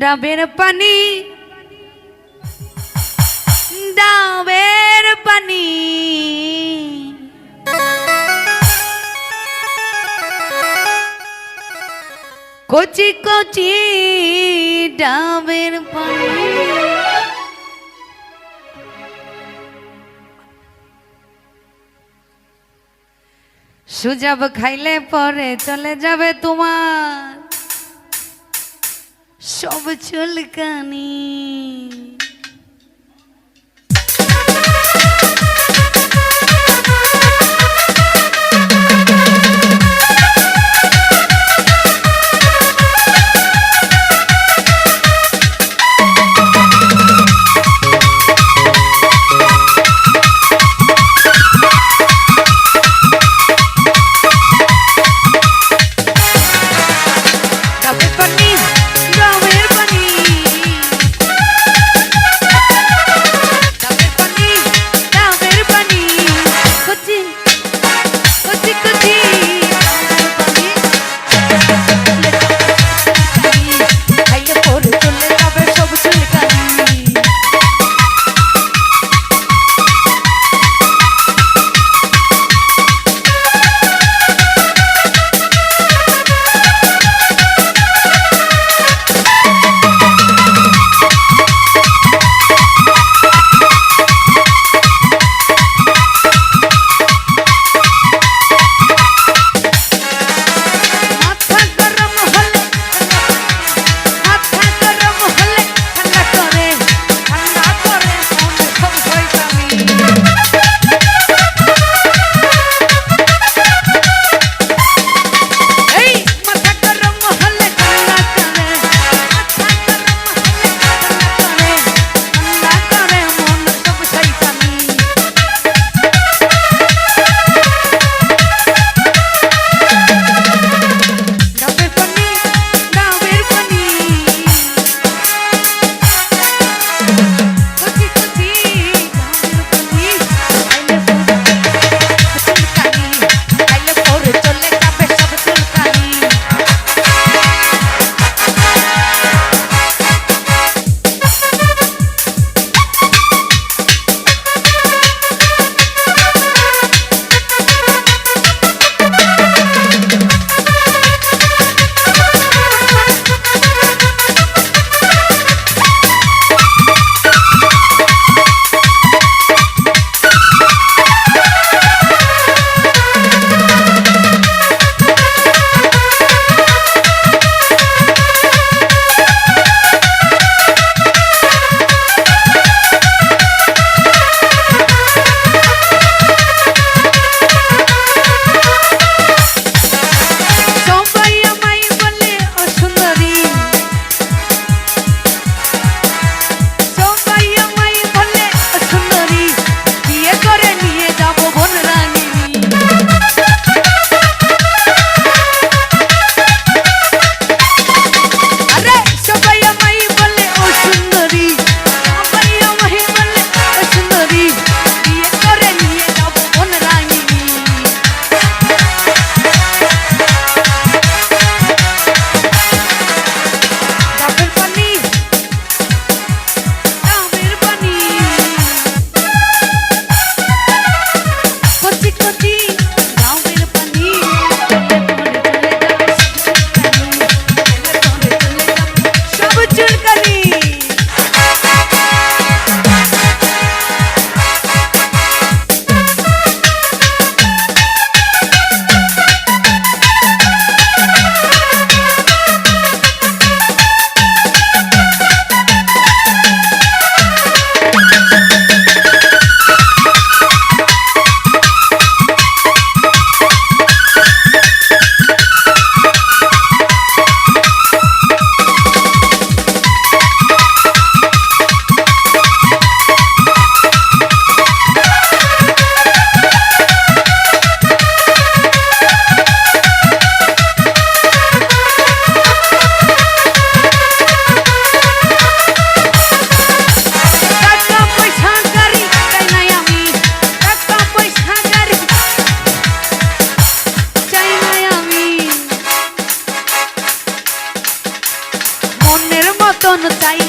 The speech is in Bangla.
ডাবের পানি। ডাবের পানি। কচি কচি ডাবের পানি। সুজাব খাইলে পরে চলে যাবে তোমার। সব চুলকানি মতন তাই